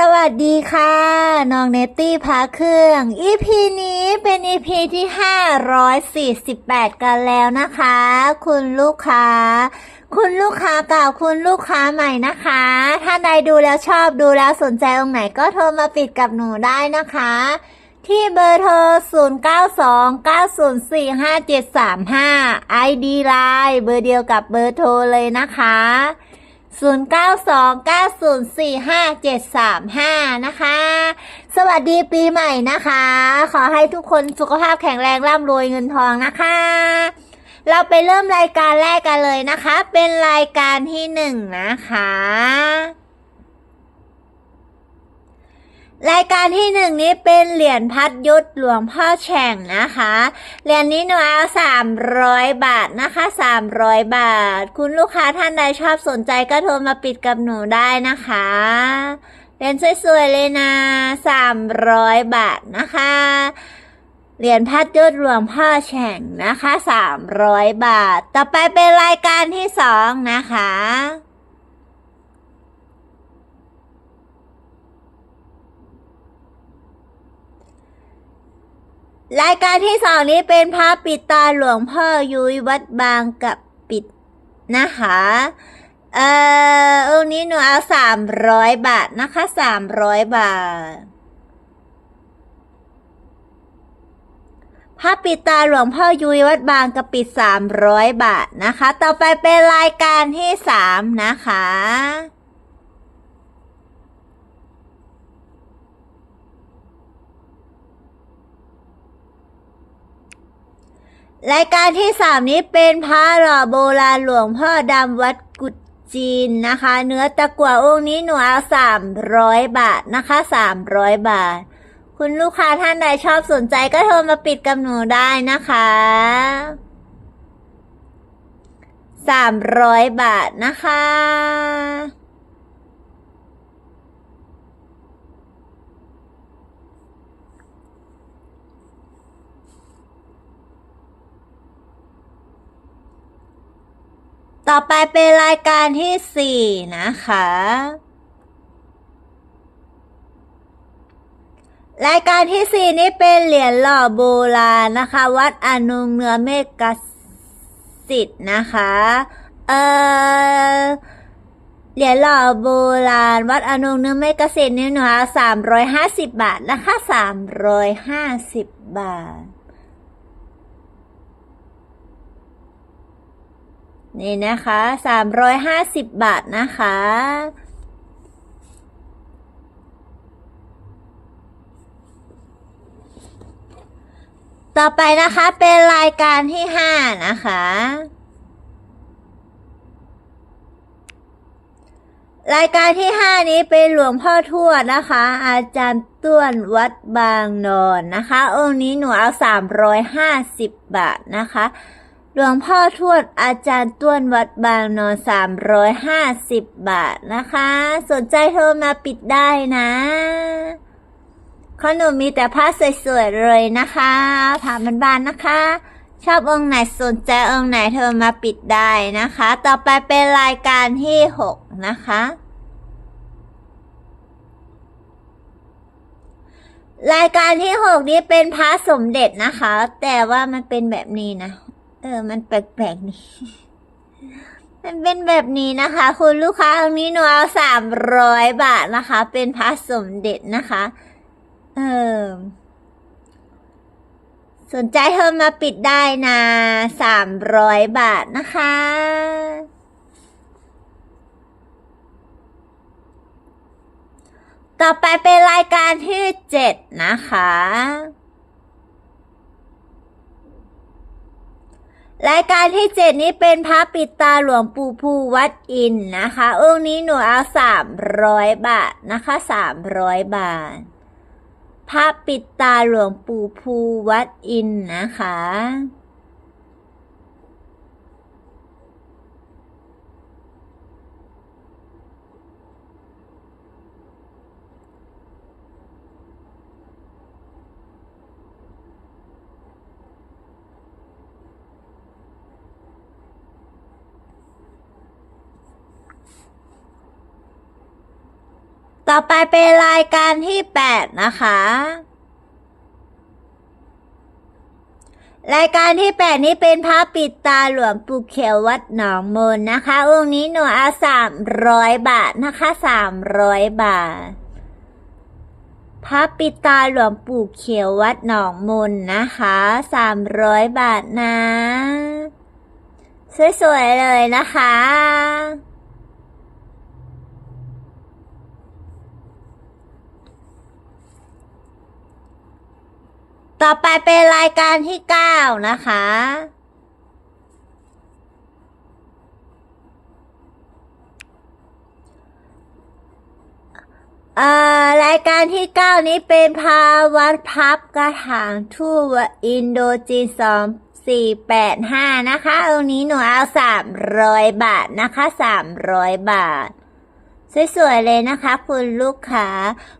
สวัสดีค่ะ น้องเนตตี้พาเครื่อง EP นี้เป็น EP ที่ 548 กันแล้วนะคะ คุณลูกค้า คุณลูกค้าเก่าคุณลูกค้าใหม่นะคะ ถ้าใดดูแล้วชอบดูแล้วสนใจองค์ไหนก็โทรมาปิดกับหนูได้นะคะ ที่เบอร์โทร 0929045735 ID Line เบอร์เดียวกับเบอร์โทรเลยนะคะ 0929045735 นะคะ สวัสดีปีใหม่นะคะ ขอให้ทุกคนสุขภาพแข็งแรงร่ำรวยเงินทองนะคะ เราไปเริ่มรายการแรกกันเลยนะคะ เป็นรายการที่หนึ่งนะคะ รายการที่หนึ่งนี้เป็นเหรียญพัดยุทธหลวงพ่อแฉ่งนะคะ เหรียญนี้หนูเอาสามร้อยบาทนะคะสามร้อยบาท คุณลูกค้าท่านใดชอบสนใจก็โทรมาปิดกับหนูได้นะคะ เหรียญสวยๆเลยนะสามร้อยบาทนะคะ เหรียญพัดยศหลวงพ่อแฉ่งนะคะสามร้อยบาท ต่อไปเป็นรายการที่สองนะคะ รายการที่สองนี้เป็นพระปิดตาหลวงพ่อยุ้ยวัดบางกับปิดนะคะ เอ่อองนี้หนูเอาสามร้อยบาทนะคะสามร้อยบาท พระปิดตาหลวงพ่อยุ้ยวัดบางกะปิดสามร้อยบาทนะคะ ต่อไปเป็นรายการที่สามนะคะ รายการที่สามนี้เป็นพระหล่อโบราณหลวงพ่อดำวัดกุดจีนนะคะ เนื้อตะกั่วองค์นี้หนูเอาสามร้อยบาทนะคะสามร้อยบาท คุณลูกค้าท่านใดชอบสนใจก็โทรมาปิดกับหนูได้นะคะสามร้อยบาทนะคะ ต่อไปเป็นรายการที่สี่นะคะ รายการที่สี่นี้เป็นเหรียญหล่อโบราณนะคะ วัดอนุงเนื้อเมฆกสิทธิ์นะคะ เออเหรียญหล่อโบราณ วัดอนุงเนื้อเมฆกสิทธิ์นี่หนูสามร้อยห้าสิบบาทนะคะสามร้อยห้าสิบบาท นี่นะคะสามร้อยห้าสิบบาทนะคะ ต่อไปนะคะเป็นรายการที่ห้านะคะ รายการที่ห้านี้เป็นหลวงพ่อทวดนะคะ อาจารย์ต้วนวัดบางนอนนะคะ องค์นี้หนูเอาสามร้อยห้าสิบบาทนะคะ หลวงพ่อทวดอาจารย์ต้วนวัดบางนอนสามร้อยห้าสิบบาทนะคะ สนใจโทรมาปิดได้นะขนมมีแต่ผ้าสวยๆเลยนะคะผ้ามันบานนะคะ ชอบองค์ไหนสนใจองค์ไหนโทรมาปิดได้นะคะ ต่อไปเป็นรายการที่หกนะคะ รายการที่หกนี้เป็นพระสมเด็จนะคะ แต่ว่ามันเป็นแบบนี้นะ เออ มันแปลกๆนี่ มันเป็นแบบนี้นะคะ คุณลูกค้าตรงนี้หนูเอาสามร้อยบาทนะคะ เป็นพระสมเด็จนะคะ เออ สนใจเธอมาปิดได้นะสามร้อยบาทนะคะต่อไปเป็นรายการที่เจ็ดนะคะ รายการที่เจ็ดนี้เป็นพระปิดตาหลวงปู่ภูวัดอินนะคะ องค์นี้หนูเอาสามร้อยบาทนะคะสามร้อยบาท พระปิดตาหลวงปู่ภูวัดอินนะคะ ต่อไปเป็นรายการที่แปดนะคะ รายการที่แปดนี้เป็นพระปิดตาหลวงปู่เขียววัดหนองมนนะคะ องค์นี้หนูเอาสามร้อยบาทนะคะสามร้อยบาท พระปิดตาหลวงปู่เขียววัดหนองมนนะคะสามร้อยบาทนะ สวยๆเลยนะคะ ต่อไปเป็นรายการที่เก้านะคะเอ่อรายการที่เก้านี้เป็นภาวัดพับกระถางทูวอินโดจีนสองสี่แปดห้านะคะองนี้หนูเอาสามร้อยบาทนะคะสามร้อยบาท สวยๆเลยนะคะ คุณลูกค้า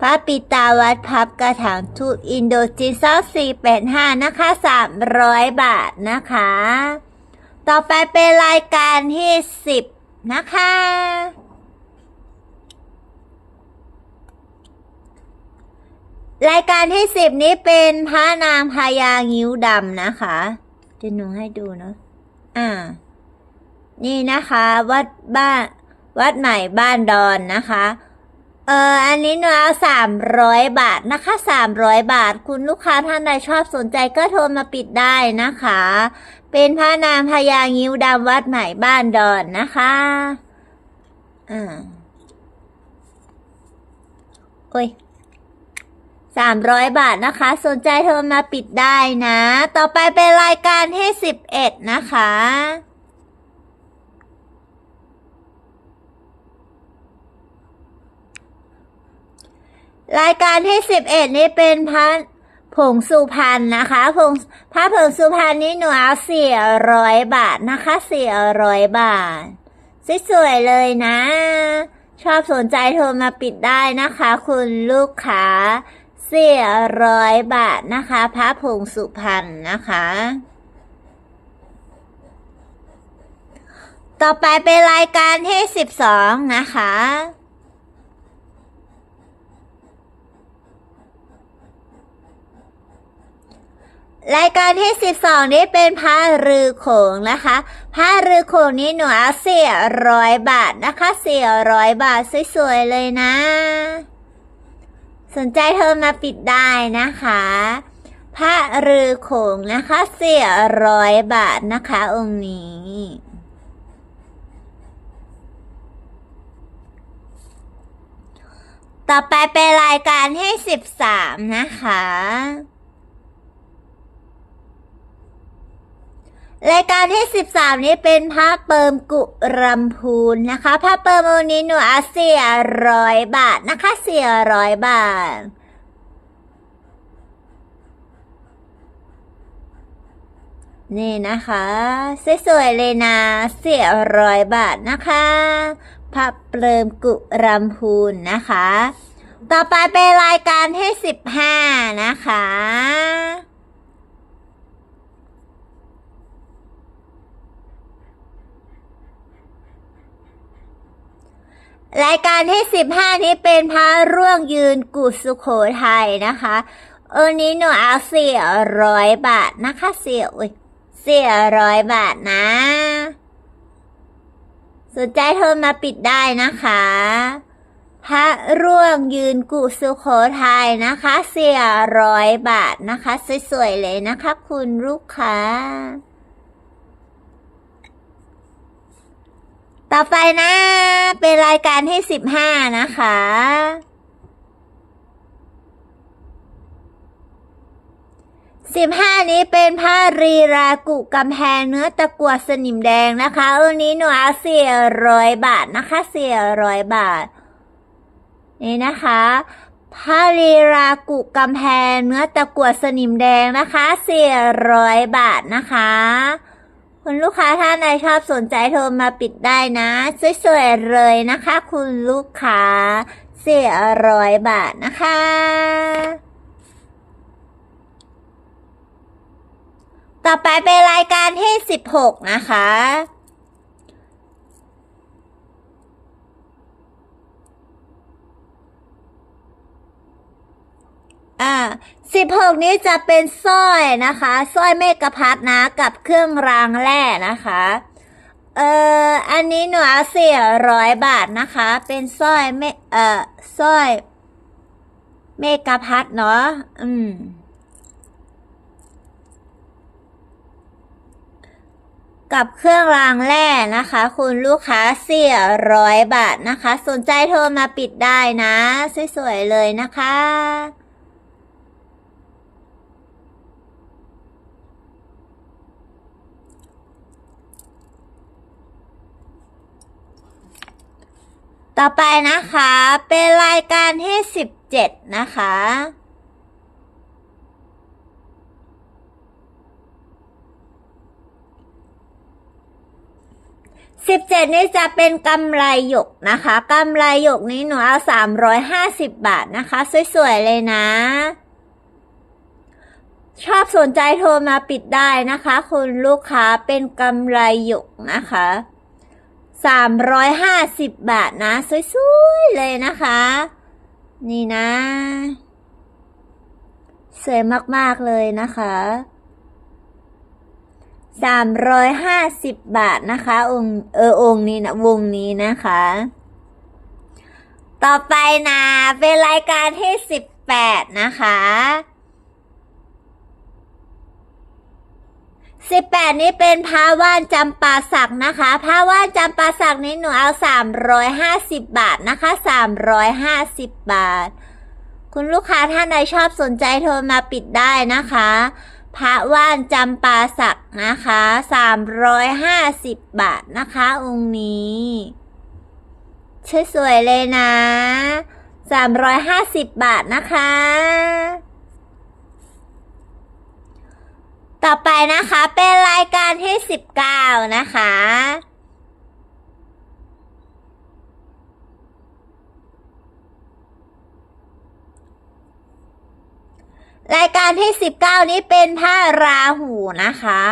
พระปิตาวัดพับกระถางทูตอินโดจีนสองสี่แปดห้านะคะสามร้อยบาทนะคะ ต่อไปเป็นรายการที่สิบนะคะรายการที่สิบนี้เป็นพระนางพญางิ้วดำนะคะเดี๋ยวหนูให้ดูเนาะอ่า นี่นะคะ วัดบ้าน วัดใหม่บ้านดอนนะคะ เอออันนี้หนูเอาสามร้อยบาทนะคะสามร้อยบาท คุณลูกค้าท่านใดชอบสนใจก็โทรมาปิดได้นะคะ เป็นพระนางพญางิ้วดำวัดใหม่บ้านดอนนะคะอ่าโอ้ยสามร้อยบาทนะคะ สนใจโทรมาปิดได้นะ ต่อไปเป็นรายการที่สิบเอ็ดนะคะ รายการที่สิบเอ็ดนี้เป็นพระผงสุพรรณนะคะผงพระผงสุพรรณนี้หนูเอาสี่ร้อยบาทนะคะสี่ร้อยบาทสวยๆเลยนะ ชอบสนใจโทรมาปิดได้นะคะ คุณลูกค้าสี่ร้อยบาทนะคะ พระผงสุพรรณนะคะ ต่อไปเป็นรายการที่สิบสองนะคะ รายการที่สิบสองนี้เป็นพระรือโขงนะคะพระรือโขงนี้หนูเอาสี่ร้อยบาทนะคะสี่ร้อยบาทสวยๆเลยนะ สนใจเธอมาปิดได้นะคะพระรือโขงนะคะสี่ร้อยบาทนะคะ องค์นี้ต่อไปเป็นรายการที่สิบสามนะคะ รายการที่สิบสามนี้เป็นพระเปิมกุรำพูนนะคะพระเปิมองค์นี้หนูอาเซียร้อยบาทนะคะเสียร้อยบาทนี่นะคะ สวยๆเลยนะเสียร้อยบาทนะคะพระเปิมกุรำพูนนะคะ ต่อไปเป็นรายการที่สิบห้านะคะ รายการที่สิบห้านี้เป็นพระร่วงยืนกุสุโขทัยนะคะเออนี้หนูเอาเสี่ร้อยบาทนะคะเสี่ยอุ้ยเสี่ยร้อยบาทนะสนใจโทรมาปิดได้นะคะ พระร่วงยืนกุสุโขทัยนะคะ เสี่ยร้อยบาทนะคะ สวยๆเลยนะคะคุณลูกค้า ต่อไปนะ เป็นรายการที่สิบห้านะคะ สิบห้านี้เป็นผ้ารีรากุกำแพงเนื้อตะกัวสนิมแดงนะคะอันนี้หนูเอาสี่ร้อยบาทนะคะเสี่ร้อยบาท นี่นะคะผ้ารีรากุกำแพงเนื้อตะกัวสนิมแดงนะคะเสี่ร้อยบาทนะคะ คุณลูกค้าท่านใดชอบสนใจโทรมาปิดได้นะสวยๆเลยนะคะ คุณลูกค้าเสียร้อยบาทนะคะ ต่อไปเป็นรายการที่สิบหกนะคะ อ่าสิบหกนี้จะเป็นสร้อยนะคะสร้อยเมกะพัดนะกับเครื่องรางแร่นะคะ เอ่ออันนี้หนูเอาสี่ร้อยบาทนะคะ เป็นสร้อยเมเอ่อสร้อยเมกะพัดเนาะอืมกับเครื่องรางแร่นะคะ คุณลูกค้าสี่ร้อยบาทนะคะ สนใจโทรมาปิดได้นะ สวย ๆ เลยนะคะ ต่อไปนะคะ เป็นรายการที่สิบเจ็ดนะคะ สิบเจ็ดนี่จะเป็นกำไรหยกนะคะกำไรหยกนี้หนูเอาสามร้อยห้าสิบบาทนะคะ สวย ๆ เลยนะ ชอบสนใจโทรมาปิดได้นะคะ คุณลูกค้าเป็นกำไรหยกนะคะ สามร้อยห้าสิบบาทนะ สวยๆ เลยนะคะ นี่นะ สวยมากๆ เลยนะคะสามร้อยห้าสิบบาทนะคะ องเออองนี้นะวงนี้นะคะ ต่อไปนะ เป็นรายการที่สิบแปดนะคะ สิบแปดนี้เป็นพาว่านจำปาสักนะคะพาว่านจำปาสักนี้หนูเอาสามร้อยห้าสิบบาทนะคะสามร้อยห้าสิบบาท คุณลูกค้าท่านใดชอบสนใจโทรมาปิดได้นะคะพระว่านจำปาสักนะคะสามร้อยห้าสิบบาทนะคะ องค์นี้สวยเลยนะสามร้อยห้าสิบบาทนะคะ ต่อไปนะคะเป็นรายการที่สิบเก้านะคะ รายการที่สิบเก้านี้เป็นผ้าราหูนะคะ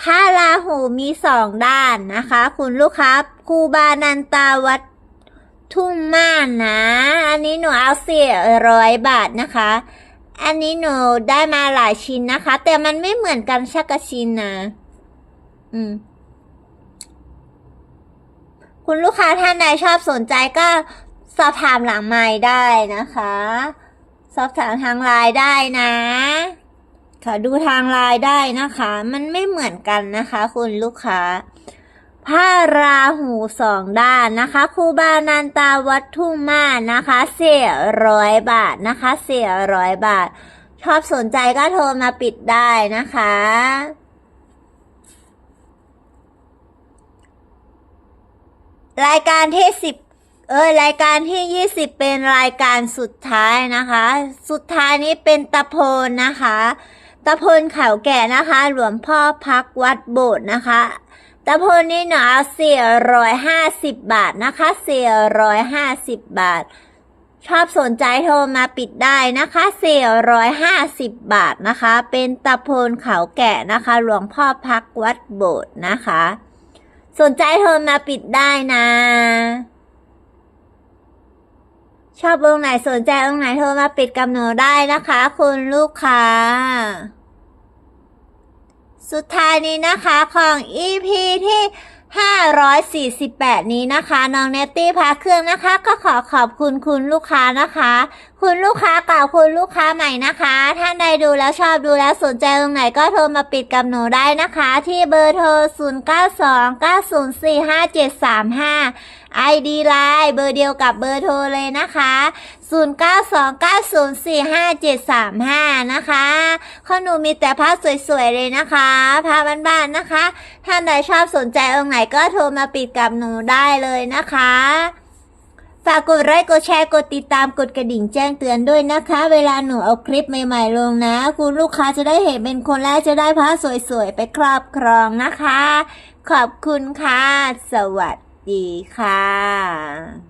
ผ้าราหูมีสองด้านนะคะ คุณลูกค้าครูบานันตาวัดทุ่งม่านนะ อันนี้หนูเอาเสียร้อยบาทนะคะ อันนี้หนูได้มาหลายชิ้นนะคะ แต่มันไม่เหมือนกันชักกะชิ้นนะ อืม คุณลูกค้าท่านใดชอบสนใจก็สอบถามหลังไม้ได้นะคะ สอบถามทางไลน์ได้นะขอดูทางไลน์ได้นะคะ มันไม่เหมือนกันนะคะ คุณลูกค้า ผ้าราหูสองด้านนะคะครูบานันตาวัดทุ่งมานนะคะเสียร้อยบาทนะคะเสียร้อยบาท ชอบสนใจก็โทรมาปิดได้นะคะรายการที่สิบเอ้ยรายการที่ยี่สิบเป็นรายการสุดท้ายนะคะ สุดท้ายนี้เป็นตะโพนนะคะ ตะโพนเขาแก่นะคะ หลวงพ่อพักวัดโบสถ์นะคะ ตะโพนนี่หนูเอาสี่ร้อยห้าสิบบาทนะคะสี่ร้อยห้าสิบบาท ชอบสนใจโทรมาปิดได้นะคะสี่ร้อยห้าสิบบาทนะคะ เป็นตะโพนเขาแก่นะคะ หลวงพ่อพักวัดโบสถ์นะคะ สนใจโทรมาปิดได้นะ ชอบองไหนสนใจองไหนโทรมาปิดกับหนูได้นะคะ คุณลูกค้า สุดท้ายนี้นะคะของ EP ที่ 548 นี้นะคะ น้องเนตตี้พาเครื่องนะคะ ก็ขอขอบคุณคุณลูกค้านะคะคุณลูกค้าเก่าคุณลูกค้าใหม่นะคะ ท่านใดดูแล้วชอบดูแล้วสนใจตรงไหนก็โทรมาปิดกับหนูได้นะคะ ที่เบอร์โทร 0929045735 ID ไลน์เบอร์เดียวกับเบอร์โทรเลยนะคะ 0929045735 นะคะข้อหนูมีแต่ผ้าสวยๆเลยนะคะผ้าบ้านๆนะคะ ท่านใดชอบสนใจองค์ไหนก็โทรมาปิดกับหนูได้เลยนะคะ ฝากกดไลค์กดแชร์กดติดตามกดกระดิ่งแจ้งเตือนด้วยนะคะ เวลาหนูเอาคลิปใหม่ๆลงนะ คุณลูกค้าจะได้เห็นเป็นคนแรกจะได้ผ้าสวยๆ ไปครอบครองนะคะ ขอบคุณค่ะ สวัสดีค่ะ